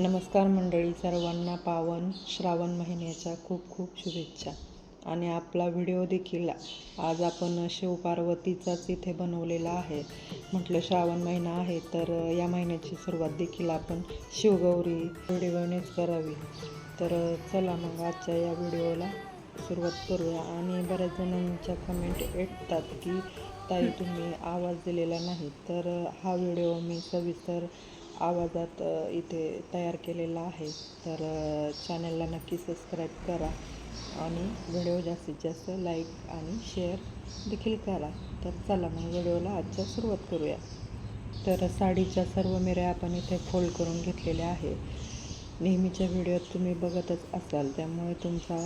नमस्कार मंडळी सर्वांना पावन श्रावण महिन्याच्या खूप खूप शुभेच्छा. आणि आपला व्हिडिओ देखील आज आपण शिवपार्वतीचाच इथे बनवलेला आहे. म्हटलं श्रावण महिना आहे तर या महिन्याची सुरुवात देखील आपण शिवगौरी व्हिडिओनेच करावी. तर चला मग आजच्या या व्हिडिओला सुरुवात करूया. आणि बऱ्याच जणांच्या कमेंट येतात की ताई तुम्ही आवाज दिलेला नाही. तर हा व्हिडिओ मी सविस्तर आवाजात इथे तयार केलेला आहे. तर चॅनलला नक्की सबस्क्राईब करा आणि व्हिडिओ जास्तीत जास्त लाईक आणि शेअर देखील करा. तर चला मग व्हिडिओला आजच्या सुरुवात करूया. तर साडीच्या सर्व मिऱ्या आपण इथे फोल्ड करून घेतलेल्या आहे. नेहमीच्या व्हिडिओत तुम्ही बघतच असाल त्यामुळे तुमचा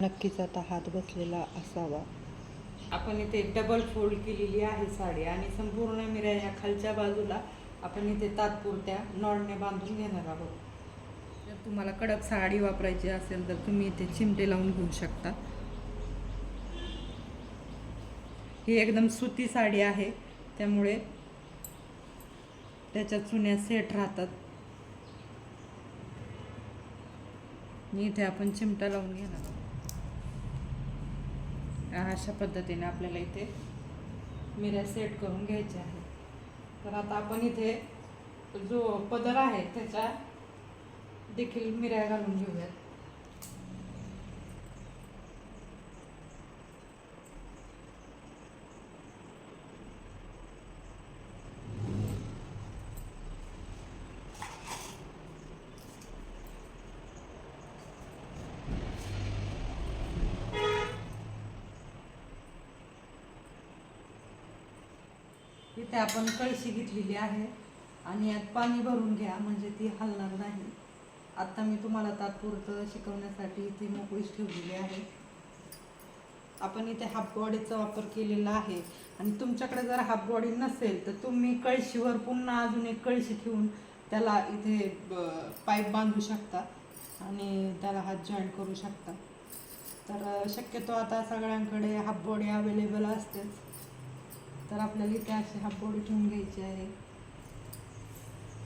नक्कीच आता हात बसलेला असावा. आपण इथे डबल फोल्ड केलेली आहे साडी आणि संपूर्ण मिऱ्या ह्या खालच्या बाजूला आपण इथे तात्पुरत्या नॉडने बांधून घेणार आहोत. जर तुम्हाला कडक साडी वापरायची असेल तर तुम्ही इथे चिमटे लावून घेऊ शकता. ही एकदम सुती साडी आहे. त्यामुळे त्याच्या चुन्या सेट राहतात. इथे आपण चिमटा लावून घेणार आहोत. अशा पद्धतीने आपल्याला इथे मिऱ्या सेट करून घ्यायच्या आहेत. तर आता आपण इथे जो पदर आहे त्याच्या देखील मिऱ्या घालून घेऊयात. इथे आपण कळशी घेतलेली आहे. आणि यात पाणी भरून घ्या म्हणजे ती हलणार नाही. आत्ता मी तुम्हाला तात्पुरतं शिकवण्यासाठी इथे मोकळीच ठेवलेली आहे. आपण इथे हाफ बॉडीचा वापर केलेला आहे. आणि तुमच्याकडे जर हाफ बॉडी नसेल तर तुम्ही कळशीवर पुन्हा अजून एक कळशी ठेवून त्याला इथे पाईप बांधू शकता. आणि त्याला हात जॉईंट करू शकता. तर शक्यतो आता सगळ्यांकडे हाफ बॉडी अवेलेबल असतेच. तर आपल्याला इथे असे हा बोर्ड ठेवून घ्यायची आहे.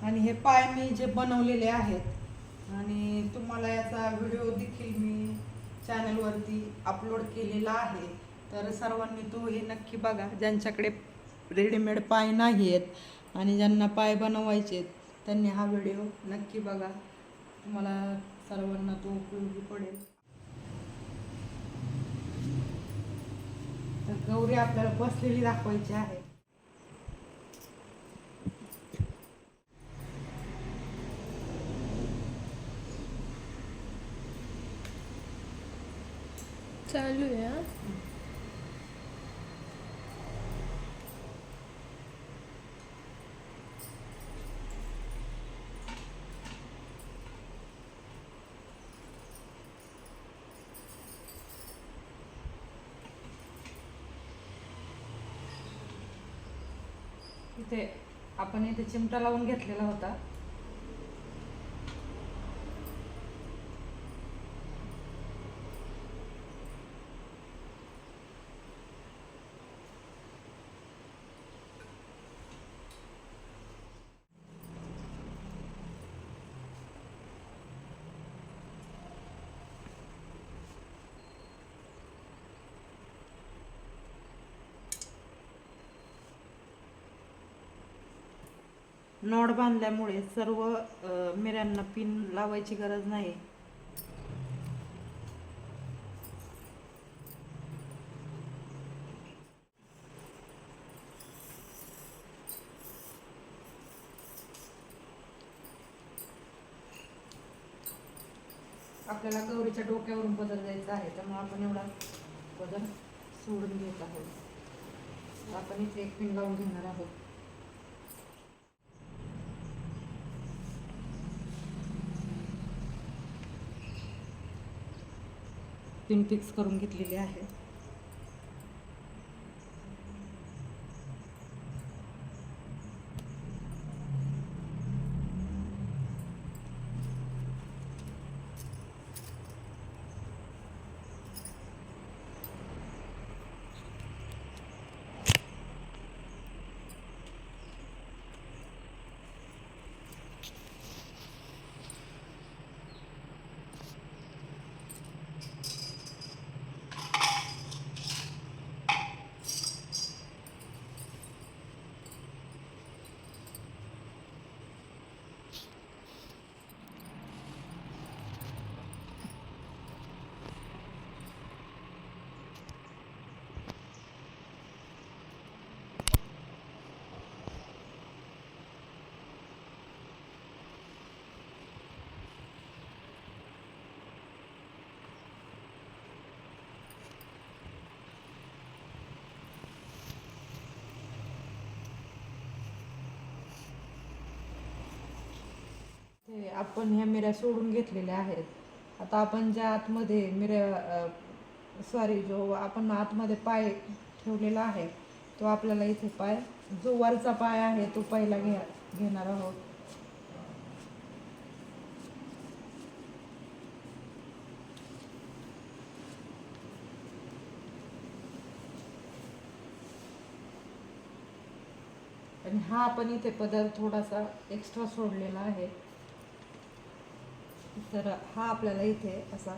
आणि हे पाय मी जे बनवलेले आहेत आणि तुम्हाला याचा व्हिडिओ देखील मी चॅनलवरती अपलोड केलेला आहे. तर सर्वांनी तो हे नक्की बघा. ज्यांच्याकडे रेडीमेड पाय नाही आहेत आणि ज्यांना पाय बनवायचे आहेत त्यांनी हा व्हिडिओ नक्की बघा. तुम्हाला सर्वांना तो उपयोगी पडेल. गौरी आपल्याला बसलेली दाखवायची आहे. चालू आहे हा? इथे आपण इथे चिमटा लावून घेतलेला होता. नॉड बांधल्यामुळे सर्व मिऱ्यांना पिन लावायची गरज नाही. आपल्याला गौरीच्या डोक्यावरून बदल द्यायचा आहे त्यामुळे आपण एवढा बदल सोडून घेत आहोत. आपण इथे एक पिन लावून घेणार आहोत. पिन फिक्स करून घेतलेली आहे. आपण ह्या मिऱ्या सोडून घेतलेल्या आहेत. आता आपण ज्या आतमध्ये मिऱ्या सॉरी जो आपण आतमध्ये पाय ठेवलेला आहे तो आपल्याला इथे पाय जो वरचा पाय आहे तो पहिला घ्या घेणार आहोत. आणि हा आपण इथे पदर थोडासा एक्स्ट्रा सोडलेला आहे. तर हा आपल्याला इथे असा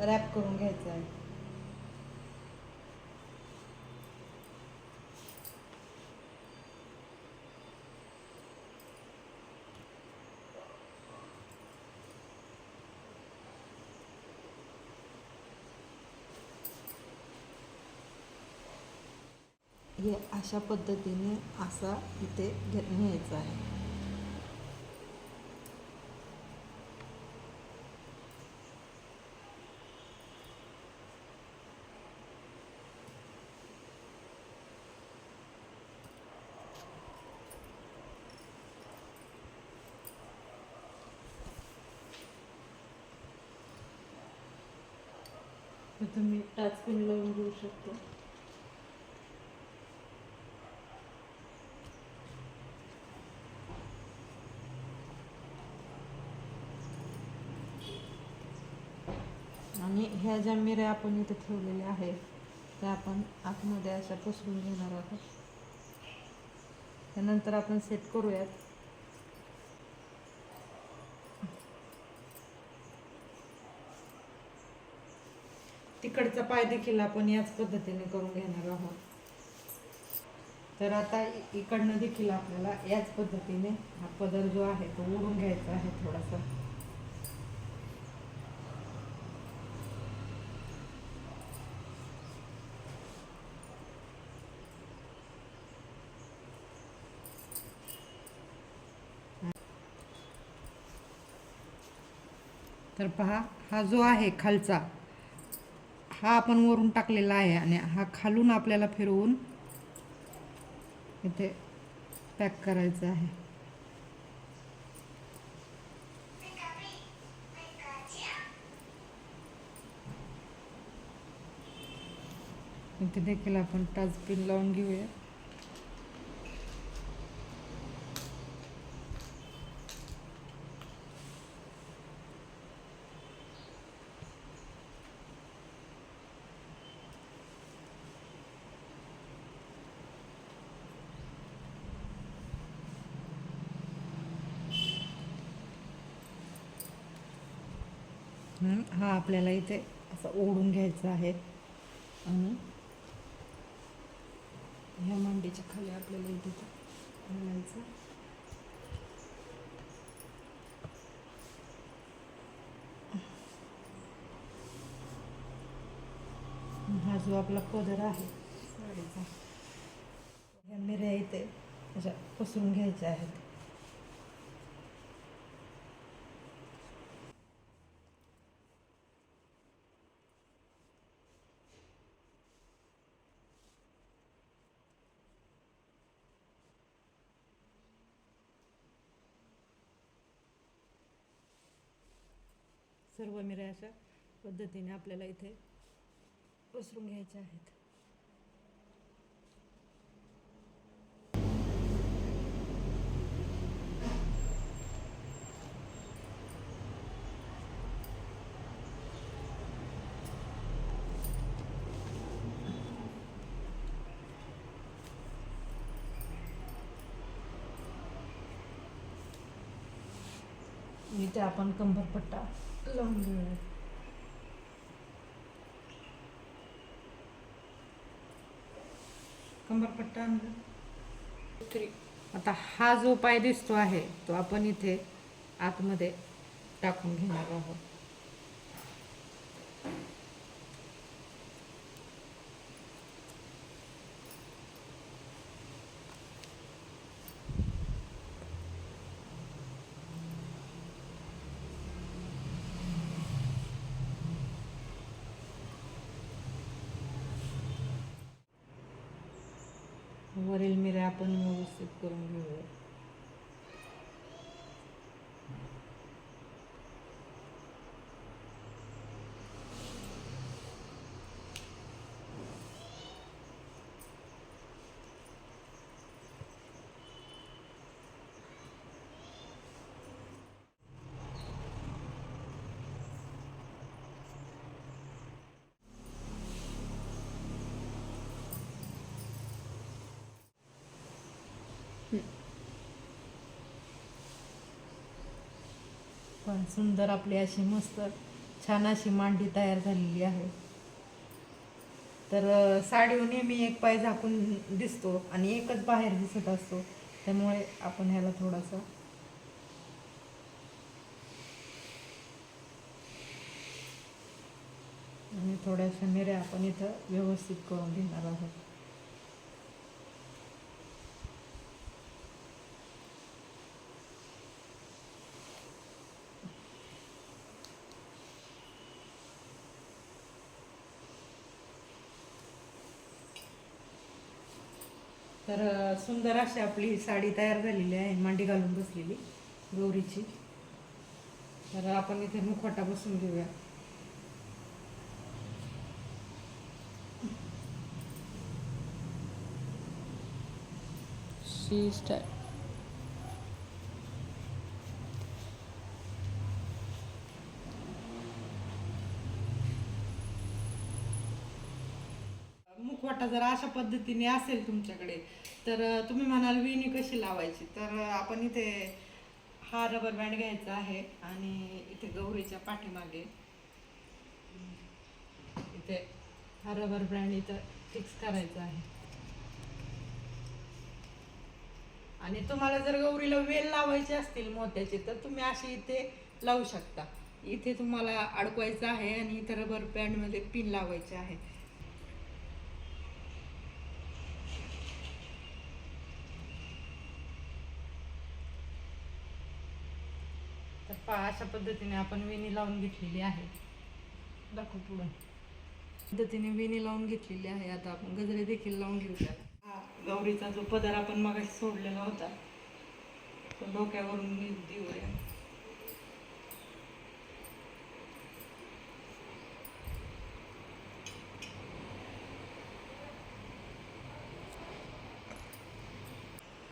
रॅप करून घ्यायचा आहे. हे अशा पद्धतीने असा इथे घे आहे. तुम्ही टाच पिन लावून घेऊ शकता. आणि ह्या ज्या मिऱ्या आपण इथे ठेवलेल्या आहेत त्या आपण आतमध्ये अशा पसरून घेणार आहोत. त्यानंतर आपण सेट करूयात. पाय देखील आपण याच पद्धतीने करून घेणार आहोत. तर आता इकडनं देखील आपल्याला याच पद्धतीने हा पदर जो आहे तो ओढून घ्यायचा आहे थोडासा. तर पहा हा जो आहे खालचा हा आपण वरून टाकलेला आहे आणि हा खालून आपल्याला फिरवून इथे पॅक करायचा आहे. इथे देखील आपण टाच पिन लावून घेऊया. हा आपल्याला इथे असं ओढून घ्यायचा आहे. आणि ह्या मांडीच्या खाली आपल्याला इथे घालायचं. हा जो आपला पदर आहे साडीचा ह्या मिऱ्या इथे अशा पसरून घ्यायच्या आहेत. सर्व मिऱ्या अशा पद्धतीने आपल्याला इथे पसरून घ्यायच्या आहेत. इथे आपण कंबरपट्टा लावून घेऊया कंबरपट्टा आणला आता हा जो पाय दिसतो आहे तो आपण इथे आतमध्ये टाकून घेणार आहोत. वरील मिऱ्या आपण व्यवस्थित करून घेऊया. पण सुंदर आपली अशी मस्त छान अशी मांडी तयार झालेली आहे. तर साडीवर नेहमी एक पाय झाकून दिसतो आणि एकच बाहेर दिसत असतो. त्यामुळे आपण ह्याला थोडासा आणि थोड्याशा मिऱ्या आपण इथं व्यवस्थित करून घेणार आहोत. तर सुंदर अशी आपली साडी तयार झालेली आहे मांडी घालून बसलेली गौरीची. तर आपण इथे मुखवटा बसून घेऊया. शी स्टाईल मुखवाटा जर अशा पद्धतीने असेल तुमच्याकडे तर तुम्ही म्हणाल विणी कशी लावायची? तर आपण इथे हा रबर बँड घ्यायचा आहे आणि इथे गौरीच्या पाठीमागे इथे हा रबर बँड इथं फिक्स करायचा आहे. आणि तुम्हाला जर गौरीला वेल लावायचे असतील मोत्याचे तर तुम्ही अशी इथे लावू शकता. इथे तुम्हाला अडकवायचं आहे आणि इथे रबर बँडमध्ये पिन लावायचे आहे. पहा अशा पद्धतीने आपण वेणी लावून घेतलेली आहे. दाखव पुढं. पद्धतीने वेणी लावून घेतलेली आहे. आता आपण गजरे देखील लावून घेऊया हा गौरीचा जो पदर आपण मगाशी सोडलेला होता तो डोक्यावरून देऊया.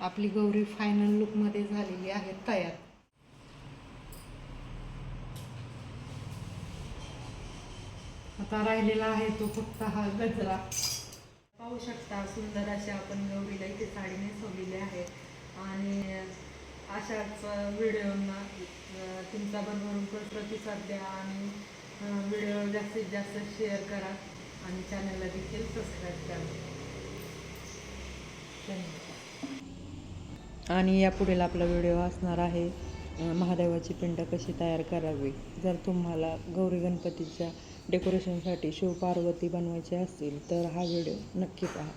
आपली गौरी फायनल लुकमध्ये झालेली आहे तयार. आता राहिलेला आहे तो फक्त हा गजरा. पाहू शकता सुंदर अशा आपण गौरीला इथे साडी नेसवलेली आहे. आणि अशाच व्हिडिओंना तुमचा भरभरून प्रतिसाद द्या आणि व्हिडिओ जास्तीत जास्त शेअर करा आणि चॅनलला देखील सबस्क्राईब करा. धन्यवाद. आणि यापुढील आपला व्हिडिओ असणार आहे महादेवाची पिंड कशी तयार करावी जर तुम्हाला गौरी गणपतीच्या डेकोरेशनसाठी शिवपार्वती बनवायचे असतील तर हा व्हिडिओ नक्की पहा.